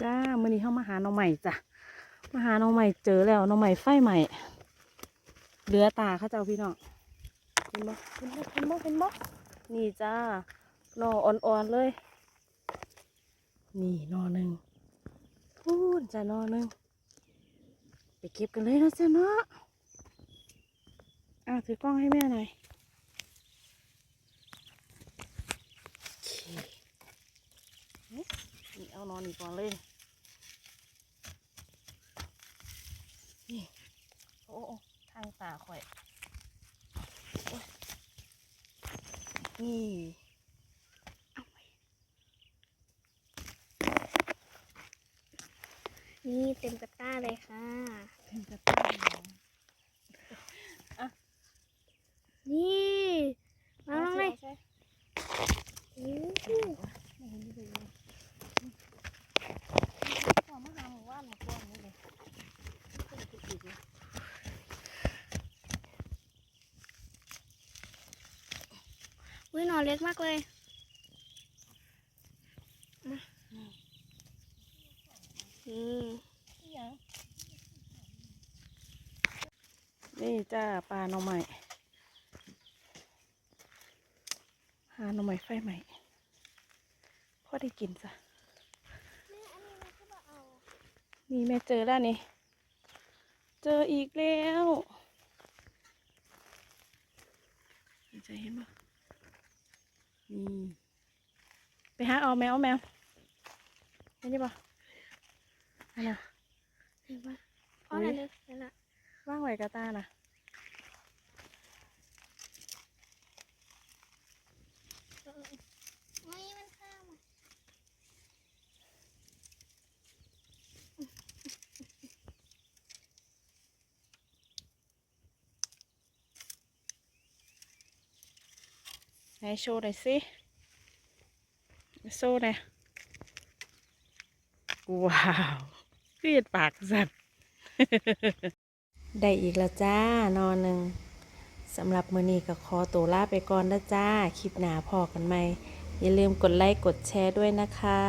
จ้ามื่อนี้เข้ามาหาน้องใหม่จ้ะมาหาน้องใหม่เจอแล้วน้องใหม่ไฟใหม่เหลือตาเขาเจ้าพี่น้องเห็นบ่เห็นบ่เห็นบ่เห็นบ่นี่จ้าหนออ่อนๆเลย นี่นอหนึ่งพูนจ้ะหนอหนึ่งไปเก็บกันเลยนะจ้ะเนาะอะถือกล้องให้แม่หน่อยเคนี่เอานอนอีกก่อนเลย นี่โอ้ทางตาข่อยโอ้ยนี่นี่เต็มกระต้าเลยค่ะ ถึงจะตายแล้ว นี่มาลงเลย ใช่ อู้ ไม่เห็นที่เลยต่อมาหาหมู่บ้านหมู่ก้อนนี่เลยขึ้นไปอีกเลย อุ้ยหน่อเล็กมากเลยมานี่นี่จ้าปลาหน่อใหม่หาหน่อใหม่ไฟใหม่พอได้กินจ้ะแม่อันนี้มันก็บอกเอานี่แม่เจอแล้วนี่ เจออีกแล้วนี่จะเห็นปะ นี่ไปหาเอาแมวเอาแมวเห็นปะอันน่ะเห็นปะอ๋อนั่นเลยนั่นแหละว่างไว้กระตาน่ะ เออไม่มันข้ามอะ ไหนโชว์หน่อยสิโชว์หน่อยว้าวเกลียดปากสัตว์ได้อีกแล้วจ้านอนหนึ่งสำหรับมือนี้ก็ขอตัวลาไปก่อนนะจ้า คลิปหนาพอกันไหม อย่าลืมกดไลค์ กดแชร์ด้วยนะคะ